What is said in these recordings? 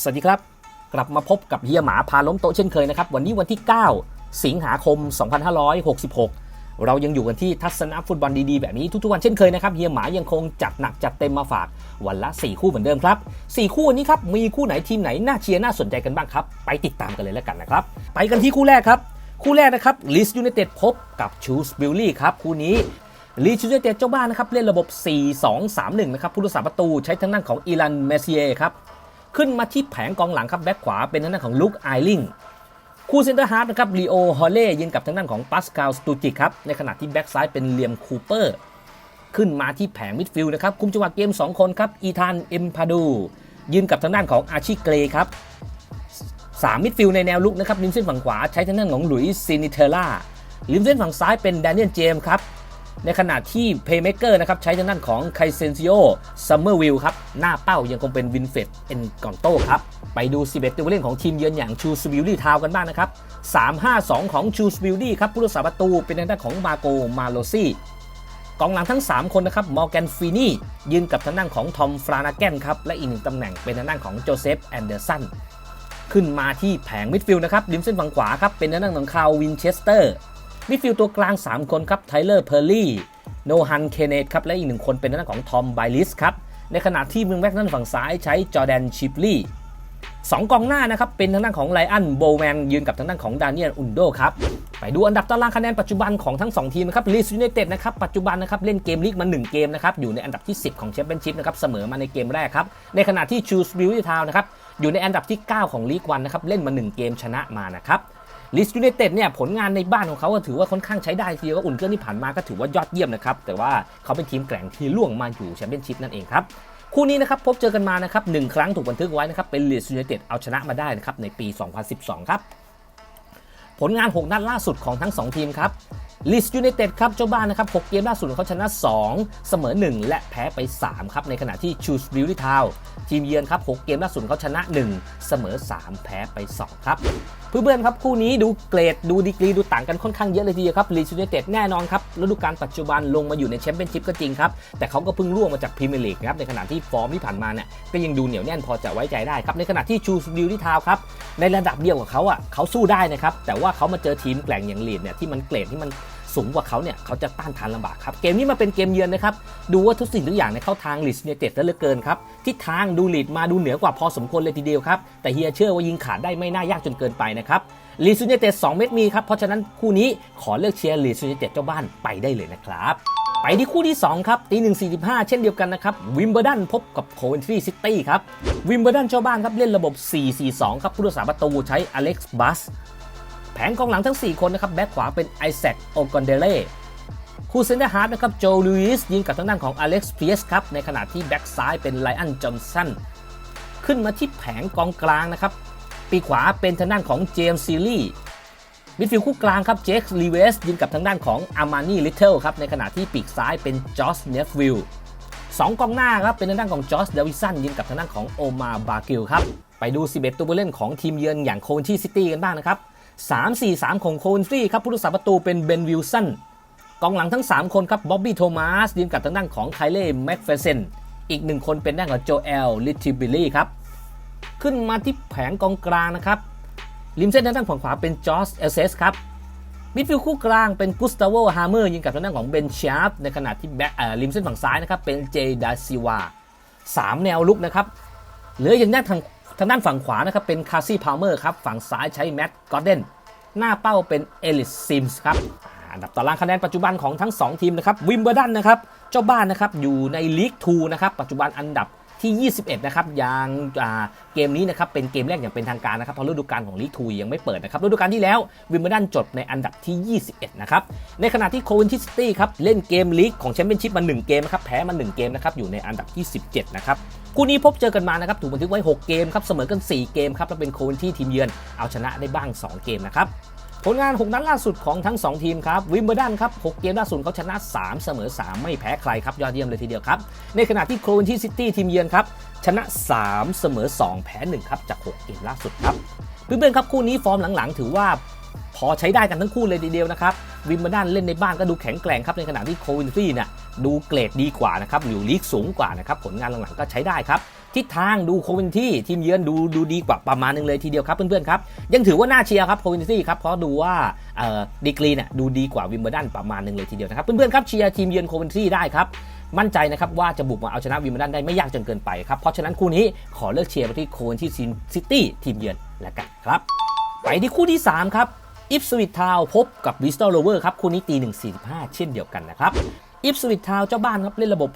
สวัสดีครับ กลับมาพบกับเฮียหมาพาล้มโต๊ะเช่นเคยนะครับ วันนี้วันที่ 9 สิงหาคม 2566 เรายังอยู่กันที่ทัศนะฟุตบอลดีๆ แบบนี้ทุกๆวันเช่นเคยนะครับเฮียหมายังคงจัดหนักจัดเต็มมาฝากวันละ 4 คู่เหมือนเดิมครับ 4 คู่นี้ครับมีคู่ไหนทีมไหนน่าเชียร์น่าสนใจกันบ้างครับ ไปติดตามกันเลยแล้วกันนะครับ ไปกันที่คู่แรกครับ คู่แรกนะครับลิสยูไนเต็ดพบกับชูสบิลลี่ครับคู่นี้ลีชูเจเตเจ้าบ้านนะครับเล่นระบบ 4-2-3-1 นะครับผู้รักษาประตูใช้ทางด้านของอีลันเมเซียครับ ขึ้นมาที่แผงกองหลังครับแบ็คขวาเป็นทางด้านของลุคไอลิงคู่เซนเตอร์ฮาร์ดนะครับลีโอฮอลเล่ยืนกับทางด้านของปัสคาลสตูจิกครับในขณะที่แบ็คซ้ายเป็นเลียมคูเปอร์ขึ้นมาที่แผงมิดฟิลด์นะครับคุมจังหวะเกม 2 คนครับอีธานเอ็มพาดูยืนกับทางด้านของอาชิเกรครับสามมิดฟิลด์ในแนวลุกนะครับริมเส้นฝั่งขวาใช้ทางด้านของหลุยส์ซินิเทล่าริมเส้นฝั่งซ้ายเป็นแดเนียลเจมส์ครับ ในขณะที่เพย์เม k เกอร์นะครับใช้ทางด้านของไคเซนซิโอซัมเมอร์วิลครับ หน้าเป้ายังคงเป็นวินเฟดเอ็นกอนโตครับ ไปดู 11 ตัวเล่นของทีมเยือนอย่างชูสวิลลี่ทาวกันบ้างนะครับ 3-5-2 ของชูสวิลลี่ครับผู้รักษาประตูเป็นทางด้านของมาโกมาโลซี่กองหลังทั้ง 3 คนนะครับมอร์แกนฟีนี่ยืนกับทางด้านของทอมฟรานาแกนครับ และอีกหนึ่งตำแหน่งเป็นทางด้านของโจเซฟแอนเดอร์สันขึ้นมาที่แผงมิดฟิลด์นะครับริมเส้นฝั่งขวาครับเป็นทางด้านของคาร์วินเชสเตอร์ มิดฟิลด์ตัวกลาง 3 คนครับไทเลอร์เพอร์ลี่โนฮันเคเนตครับและอีกหนึ่งคนเป็นทางด้านของทอมไบลิสครับในขณะที่วิงแบ็กด้านฝั่งซ้ายใช้จอแดนชิปลี่สองกองหน้านะครับเป็นทางด้านของไลอันโบแมนยืนกับทางด้านของดานิเอลอุนโดครับไปดูอันดับตารางคะแนนปัจจุบันของทั้ง 2 ทีมนะครับลีสยูไนเต็ดนะครับปัจจุบันนะครับเล่นเกมลีกมา 1 เกมนะครับอยู่ในอันดับที่ 10 ของแชมเปี้ยนชิพนะครับเสมอมาในเกมแรกครับในขณะที่ชูสบิลลี่ทาวนะครับอยู่ในอันดับที่ 9 ของลีกวันนะครับเล่นมา 1 เกมชนะมานะครับ ลิสยูไนเต็ดเนี่ยผลงานในบ้านของเขาก็ถือว่าค่อนข้างใช้ได้ทีเดียวอุ่นเครื่องที่ผ่านมาก็ถือว่ายอดเยี่ยมนะครับแต่ว่าเขาเป็นทีมแกร่งที่ล่วงมาอยู่แชมเปี้ยนชิพนั่นเองครับคู่นี้นะครับพบเจอกันมานะครับหนึ่งครั้งถูกบันทึกไว้นะครับเป็นลิสยูไนเต็ดเอาชนะมาได้นะครับในปี 2012 ครับผลงาน 6 นัดล่าสุดของทั้ง 2 ทีมครับ ลิสยูไนเต็ดครับเจ้าบ้านนะครับ 6 เกมล่าสุดเขาชนะ 2 เสมอ 1 และแพ้ไป 3 ครับ ในขณะที่ชูสบิลลี่ทาวทีมเยือนครับ 6 เกมล่าสุดเขาชนะ 1 เสมอ 3 แพ้ไป 2 ครับ เพื่อนๆครับคู่นี้ดูเกรดดูดีกรีดูต่างกันค่อนข้างเยอะเลยทีเดียวครับลีดยูไนเต็ดแน่นอนครับฤดูกาลปัจจุบันลงมาอยู่ในแชมเปี้ยนชิพก็จริงครับ แต่เขาก็เพิ่งร่วงมาจากพรีเมียร์ลีกครับในขณะที่ฟอร์มที่ผ่านมาเนี่ยก็ยังดูเหนียวแน่นพอจะไว้ใจได้ครับในขณะที่ชูสบิลที่ทาวครับในระดับเดียวกับเขาอะเขาสู้ได้นะครับแต่ว่าเขามาเจอทีมแกร่งอย่างลีดเนี่ยที่มันเกรดที่มัน สูงกว่าเขาเนี่ยเขาจะต้านทานลำบากครับ เกมนี้มาเป็นเกมเยือนนะครับ ดูว่าทุกสิ่งทุกอย่างในเข้าทางลีดยูไนเต็ดเหลือเกินครับทิศทางดูลีดมาดูเหนือกว่าพอสมควรเลยทีเดียวครับ แต่เฮียเชื่อว่ายิงขาดได้ไม่น่ายากจนเกินไปนะครับลีดยูไนเต็ด2เม็ดมีครับ เพราะฉะนั้นคู่นี้ขอเลือกเชียร์ลีดยูไนเต็ดเจ้าบ้านไปได้เลยนะครับไปที่คู่ที่ 2 ครับตีหนึ่งสี่สิบห้าเช่นเดียวกันนะครับวิมเบ r ร์ดันพบกับโคเวนทรีซิตี้ครับวิมเบ r ร์ดันเจ้าบ้านครับเล่นระบบ 4-4-2 ครับผู้รักษาประตูใช้อเล็กซ์บัส แผงกองหลังทั้ง 4 คนนะครับ แบ็คขวาเป็นไอแซคโอกอนเดเล่คู่เซนเตอร์ฮาร์ดนะครับโจลูอิสยิงกับทางด้านของอเล็กซ์เพียสครับ ในขณะที่แบ็คซ้ายเป็นไลอันจอห์นสันขึ้นมาที่แผงกองกลางนะครับ ปีขวาเป็นทางด้านของเจมส์ซีรีมิดฟิลด์คู่กลางครับเจคลีเวสยิงกับทางด้านของอามานี่ลิตเทิลครับในขณะที่ปีกซ้ายเป็นจอสเนฟวิลสองกองหน้าครับเป็นทางด้านของจอสเดวิสันยิงกับทางด้านของโอมาบากิลครับไปดู 11 ตัวผู้เล่นของทีมเยือนอย่างโคนที่ซิตี้กันบ้างนะครับ 3-4-3 ของโคนฟรีครับผู้รักษาประตูเป็นเบนวิลสันกองหลังทั้ง 3 คนครับบ๊อบบี้โทมัสยิงกับทางด้านของไคเล่แม็กเฟเซนอีกหนึ่งคนเป็นด้านของโจเอลลิทิบิลี่ครับ ขึ้นมาที่แผงกองกลางนะครับริมเส้นทางด้านฝั่งขวาเป็นจอร์จเอลเซสครับมิดฟิลด์คู่กลางเป็นกุสตาโวฮาร์เมอร์ยิงกับทางด้านของเบนชาร์ฟในขณะที่แบ็คริมเส้นฝั่งซ้ายนะครับเป็นเจดาซิวาสามแนวลุกนะครับเหลืออย่างด้านทาง ทางด้านฝั่งขวานะครับเป็นคาซี่พาวเมอร์ครับฝั่งซ้ายใช้แมตต์กอร์เดนหน้าเป้าเป็นเอลิสซิมส์ครับอันดับตารางคะแนนปัจจุบันของทั้ง 2 ทีมนะครับวิมเบ r ร์ดันนะครับเจ้าบ้านนะครับอยู่ในลีก2นะครับปัจจุบันอันดับที่ 21 นะครับยังอ่าเกมนี้นะครับเป็นเกมแรกอย่างเป็นทางการนะครับเพราะฤดูกาลของลีกทูยังไม่เปิดนะครับฤดูกาลที่แล้ววิมเบ r ร์ดันจบในอันดับที่ 21 นะครับในขณะที่โควินทิสตี้ครับเล่นเกมลีกของแชมเปี้ยนชิพมา 1 เกมนะครับแพ้มา 1 เกมนะครับอยู่ในอันดับที่ 17 นะครับ คู่นี้พบเจอกันมานะครับถูกบันทึกไว้ 6 เกมครับเสมอกัน 4 เกมครับและเป็นโควินที่ทีมเยือนเอาชนะได้บ้าง 2 เกมนะครับผลงาน 6 นัดล่าสุดของทั้ง 2 ทีมครับวิมเบ r ร์ดันครับ 6 เกมล่าสุดเขาชนะ 3 เสมอ 3 ไม่แพ้ใครครับ ยอดเยี่ยมเลยทีเดียวครับ ในขณะที่โคลนที่ซิตี้ทีมเยือนครับ ชนะ 3 เสมอ 2 แพ้ 1 ครับ จาก 6 เกมล่าสุดครับ เพื่อนๆครับ คู่นี้ฟอร์มหลังๆ ถือว่าพอใช้ได้กันทั้งคู่เลยทีเดียวนะครับวิมเบ r ร์ดันเล่นในบ้านก็ดูแข็งแกร่งครับในขณะที่โควินฟรีเนี่ย ดูเกรดดีกว่านะครับอยู่ลีกสูงกว่านะครับผลงานหลังๆก็ใช้ได้ครับทิศทางดูโควินที่ทีมเยือนดูดูดีกว่าประมาณนึงเลยทีเดียวครับเพื่อนๆครับยังถือว่าน่าเชียร์ครับโควินที่ครับเพราะดูว่าดีกรีเนี่ยดูดีกว่าวิมเบอร์ดันประมาณนึงเลยทีเดียวนะครับเพื่อนๆครับเชียร์ทีมเยือนโควินที่ได้ครับมั่นใจนะครับว่าจะบุกมาเอาชนะวิมเบอร์ดันได้ไม่ยากจนเกินไปครับเพราะฉะนั้นคู่นี้ขอเลือกเชียร์ไปที่โควินที่ซิตี้ทีมเยือนแล้วกันครับไปที่คู่ที่ 3 ครับอิฟสวิตทาวพบกับวิสตอลโลเวอร์ครับคู่นี้ตี1.45 เช่นเดียวกันนะครับ อิฟสวิตทาวเจ้าบ้านครับเล่นระบบ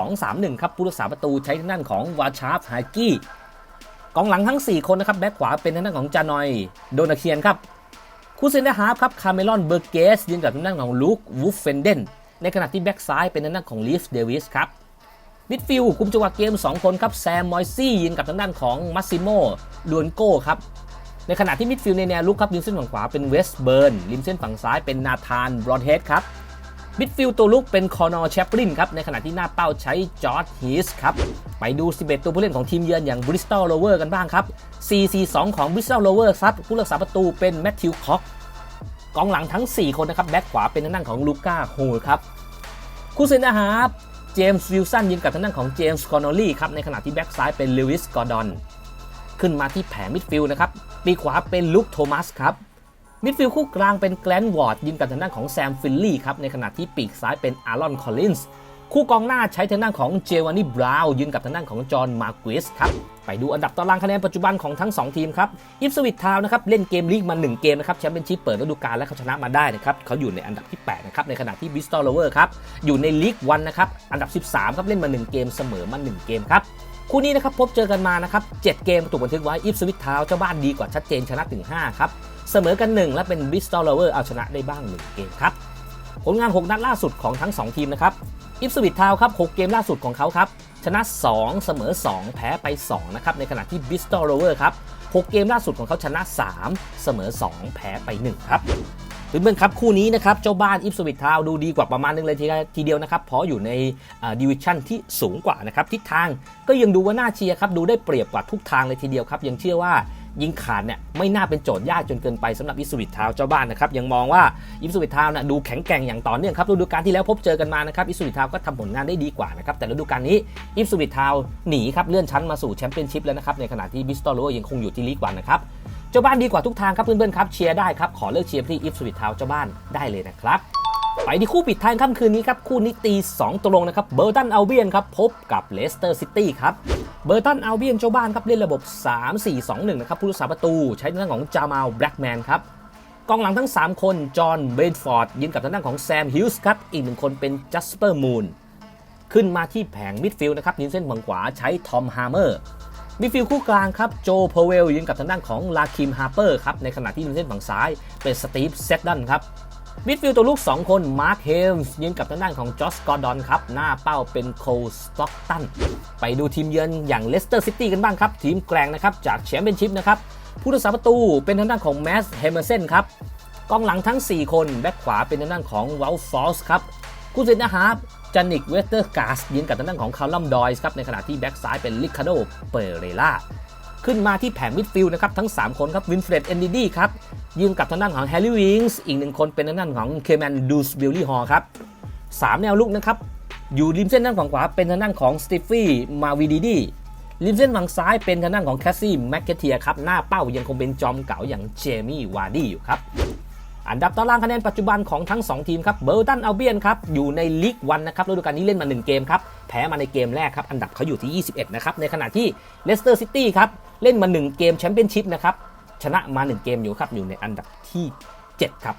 4-2-3-1 ครับผู้รักษาประตูใช้ทางด้านของวาชาร์ฟฮากี้กองหลังทั้ง 4 คนนะครับแบ็คขวาเป็นทางด้านของจานอยโดนาเคียนครับคู่เซนเตอร์ฮาร์ฟครับคาเมลอนเบอร์เกสยืนกับทางด้านของลูกวูฟเฟนเดนในขณะที่แบ็คซ้ายเป็นทางด้านของลีฟเดวิสครับมิดฟิลด์คุมจังหวะเกม 2 คนครับแซมมอยซี่ยืนกับทางด้านของมัสซิโมลูนโก้ครับในขณะที่มิดฟิลด์ในแนวลุกครับริมเส้นฝั่งขวาเป็นเวสเบิร์นริมเส้นฝั่งซ้ายเป็นนาธานบรอนเฮดครับ มิดฟิลด์ตัวลุกเป็นคอนอร์แชปลินครับ ในขณะที่หน้าเป้าใช้จอร์ดฮีสครับ ไปดู 11 ตัวผู้เล่นของทีมเยือนอย่างบริสตอลโลเวอร์กันบ้างครับ 4-4-2 ของบริสตอลโลเวอร์ซัดผู้รักษาประตูเป็นแมทธิวคอกกองหลังทั้ง 4 คนนะครับ แบ็คขวาเป็นทางด้านของลูก้าโฮลครับ คู่เซนตอร์ฮาร์ฟเจมส์วิลสันยืนกับทางด้านของเจมส์คอนอลลี่ครับ ในขณะที่แบ็คซ้ายเป็นลิวิสกอร์ดอน ขึ้นมาที่แผงมิดฟิลด์นะครับ ปีขวาเป็นลุคโทมัสครับ มิดฟิลด์คู่กลางเป็นแกลนวอร์ดยืนกับทางด้านของแซมฟิลลี่ครับในขณะที่ปีกซ้ายเป็นอารอนคอลลินส์คู่กองหน้าใช้ทางด้านของเจวานี่บราวน์ยืนกับทางด้านของจอห์นมาร์กวิสครับไปดูอันดับตารางคะแนนปัจจุบันของทั้ง 2 ทีมครับอิฟสวิตทาวนะครับเล่นเกมลีกมา 1 เกมนะครับแชมเปี้ยนชิพเปิดฤดูกาลและเขาชนะมาได้นะครับเขาอยู่ในอันดับที่8นะครับในขณะที่บิสตอลโลเวอร์ครับอยู่ในลีกวันนะครับอันดับ 13ครับเล่นมา 1 เกมเสมอมา 1 เกมครับคู่นี้นะครับพบเจอกันมานะครับ7เกมถูกบันทึกไว้อิฟสวิตทาวเจ้าบ้านดีกว่าชัดเจนชนะถึง5ครับ เสมอกัน 1 และเป็นบิสตอลเลอร์เอาชนะได้บ้าง1เกมครับ ผลงาน 6 นัดล่าสุดของทั้ง 2 ทีมนะครับอิฟสวิตทาวครับ 6 เกมล่าสุดของเขาครับ ชนะ 2 เสมอ 2 แพ้ไป 2 นะครับ ในขณะที่บิสตอลเลเวอร์ครับ 6 เกมล่าสุดของเขาชนะ 3 เสมอ 2 แพ้ไป 1 ครับเพื่อนๆครับ คู่นี้นะครับ เจ้าบ้านอิฟสวิตทาวดูดีกว่าประมาณนึงเลยทีทีเดียวนะครับ เพราะอยู่ในดิวิชั่นที่สูงกว่านะครับ ทิศทางก็ยังดูว่าน่าเชียร์ครับ ดูได้เปรียบกว่าทุกทางเลยทีเดียวครับ ยังเชื่อว่า ยิงขาดเนี่ยไม่น่าเป็นโจทย์ยากจนเกินไปสำหรับอิฟสวิตทาวเจ้าบ้านนะครับยังมองว่าอิฟสวิตทาวน่ะดูแข็งแกร่งอย่างต่อเนื่องครับฤดูกาลที่แล้วพบเจอกันมานะครับอิฟสวิตทาวก็ทำผลงานได้ดีกว่านะครับแต่ฤดูกาลนี้อิฟสวิตทาวหนีครับเลื่อนชั้นมาสู่แชมเปี้ยนชิพแล้วนะครับในขณะที่บิสตอลโลยังคงอยู่ที่ลีกวันนะครับเจ้าบ้านดีกว่าทุกทางครับเพื่อนๆครับเชียร์ได้ครับขอเลือกเชียร์ที่อิฟสวิตทาวเจ้าบ้านได้เลยนะครับ ไปที่คู่ปิดท้ายค่ำคืนนี้ครับ คู่นี้ตี 2 ตรงนะครับเบอร์ตันอัลเบียนครับ พบกับเลสเตอร์ซิตี้ครับเบอร์ตันอัลเบียนเจ้าบ้านครับ เล่นระบบ 3-4-2-1 นะครับผู้รักษาประตูใช้ทางด้านของจามาลแบล็กแมนครับกองหลังทั้ง 3 คน จอห์นเบนฟอร์ดยืนกับทางด้านของแซมฮิลส์ครับ อีกหนึ่งคนเป็นจัสเปอร์มูนขึ้นมาที่แผงมิดฟิลด์นะครับยืนเส้นฝั่งขวาใช้ทอมฮาร์เมอร์มิดฟิลด์คู่กลางครับโจเพเวลยืนกับทางด้านของลาคิมฮาร์เปอร์ครับในขณะที่ยืนเส้นฝั่งซ้ายเป็นสตีฟเซดดันครับ มิดฟิลด์ตัวลูก 2 คน มาร์คเฮมส์ยืนกับทางด้านของจอสกอร์ดอนครับ หน้าเป้าเป็นโคลสต็อกตัน ไปดูทีมเยือนอย่างเลสเตอร์ซิตี้กันบ้างครับ ทีมแกร่งนะครับจากแชมเปี้ยนชิพนะครับ ผู้รักษาประตูเป็นทางด้านของแมสเฮเมอร์เซนครับกองหลังทั้ง 4 คน แบ็คขวาเป็นทางด้านของวอลฟอสครับคู่เซนเตอร์ฮาร์ฟจานิกเวสเตอร์กาสยืนกับทางด้านของคาร์ลัมดอยส์ครับในขณะที่แบ็กซ้ายเป็นลิคาโดเปเรล่า ขึ้นมาที่แผงมิดฟิลด์นะครับทั้ง 3 คนครับวินเฟรดเอนดิดี้ครับยืนกับทางด้านของแฮร์รี่วิงส์อีกหนึ่งคนเป็นทางด้านของเคแมนดูสบิลลี่ฮอลครับสามแนวลุกนะครับอยู่ริมเส้นด้านฝั่งขวาเป็นทางด้านของสตีฟี่มาวีดีดีริมเส้นฝั่งซ้ายเป็นทางด้านของแคสซี่แมคเกเทียครับหน้าเป้ายังคงเป็นจอมเก่าอย่างเจมี่วาร์ดี้อยู่ครับ อันดับตารางคะแนนปัจจุบันของทั้ง 2 ทีมครับเบอร์ตันอัลเบียนครับอยู่ในลีกวันนะครับฤดูกาลนี้เล่นมา 1 เกมครับแพ้มาในเกมแรกครับอันดับเขาอยู่ที่ 21 นะครับในขณะที่เลสเตอร์ซิตี้ครับเล่นมา 1 เกมแชมเปี้ยนชิพนะครับชนะมา 1 เกมอยู่ครับอยู่ในอันดับที่ 7 ครับ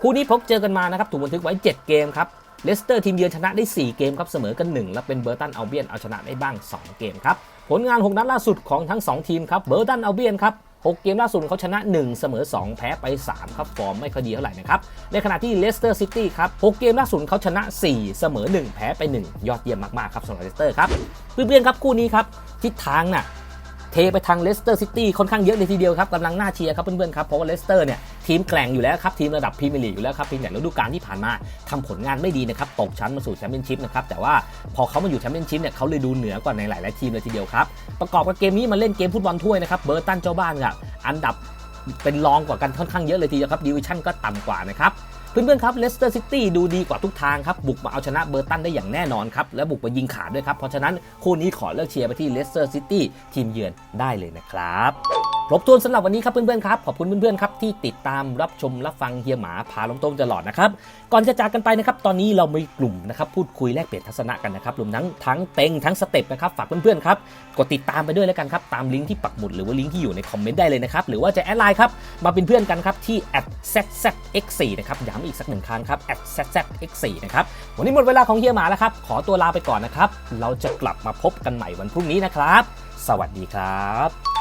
คู่นี้พบเจอกันมานะครับถูกบันทึกไว้ 7 เกมครับเลสเตอร์ทีมเยือนชนะได้ 4 เกมครับเสมอกัน 1 และเป็นเบอร์ตันอัลเบียนเอาชนะได้บ้าง 2 เกมครับผลงาน 6 นัดล่าสุดของทั้ง 2 ทีมครับเบอร์ตันอัลเบียนครับ 6 เกมล่าสุดเขาชนะ 1 เสมอ 2 แพ้ไป 3 ครับ ฟอร์มไม่ค่อยดีเท่าไหร่นะครับ ในขณะที่เลสเตอร์ซิตี้ครับ 6 เกมล่าสุดเขาชนะ 4 เสมอ 1 แพ้ไป 1 ยอดเยี่ยมมาก ๆ ครับสำหรับเลสเตอร์ครับ เพื่อนๆครับคู่นี้ครับทิศทางน่ะ เทไปทางเลสเตอร์ซิตี้ค่อนข้างเยอะเลยทีเดียวครับกำลังน่าเชียร์ครับเพื่อนๆครับเพราะว่าเลสเตอร์เนี่ยทีมแกร่งอยู่แล้วครับทีมระดับพรีเมียร์ลีกอยู่แล้วครับเพียงแต่ฤดูกาลที่ผ่านมาทำผลงานไม่ดีนะครับตกชั้นมาสู่แชมเปี้ยนชิพนะครับแต่ว่าพอเขามาอยู่แชมเปี้ยนชิพเนี่ยเขาเลยดูเหนือกว่าในหลายๆทีมเลยทีเดียวครับประกอบกับเกมนี้มาเล่นเกมฟุตบอลถ้วยนะครับเบอร์ตันเจ้าบ้านครับอันดับเป็นรองกว่ากันค่อนข้างเยอะเลยทีเดียวครับดิวิชั่นก็ต่ำกว่านะครับ เพื่อนๆครับเลสเตอร์ซิตี้ดูดีกว่าทุกทางครับ บุกมาเอาชนะเบอร์ตันได้อย่างแน่นอนครับ และบุกมายิงขาดด้วยครับ เพราะฉะนั้นคู่นี้ขอเลือกเชียร์ไปที่เลสเตอร์ซิตี้ทีมเยือนได้เลยนะครับครบถ้วนสำหรับวันนี้ครับเพื่อนๆครับ ขอบคุณเพื่อนๆครับที่ติดตามรับชมรับฟังเฮียหมาพาลงตรงตลอดนะครับ ก่อนจะจากกันไปนะครับ ตอนนี้เรามีกลุ่มนะครับพูดคุยแลกเปลี่ยนทัศนะกันนะครับรวมทั้งทั้งเต็งทั้งสเต็ปนะครับฝากเพื่อนๆครับกดติดตามไปด้วยแล้วกันครับตามลิงก์ที่ปักหมุดหรือว่าลิงก์ที่อยู่ในคอมเมนต์ได้เลยนะครับหรือว่าจะแอดไลน์ครับมาเป็นเพื่อนกันครับที่ @zzx4 นะครับย้ำอีกสักหนึ่งครั้งครับ @zzx4 นะครับ วันนี้หมดเวลาของเฮียหมาแล้วครับ ขอตัวลาไปก่อนนะครับ เราจะกลับมาพบกันใหม่วันพรุ่งนี้นะครับ สวัสดีครับ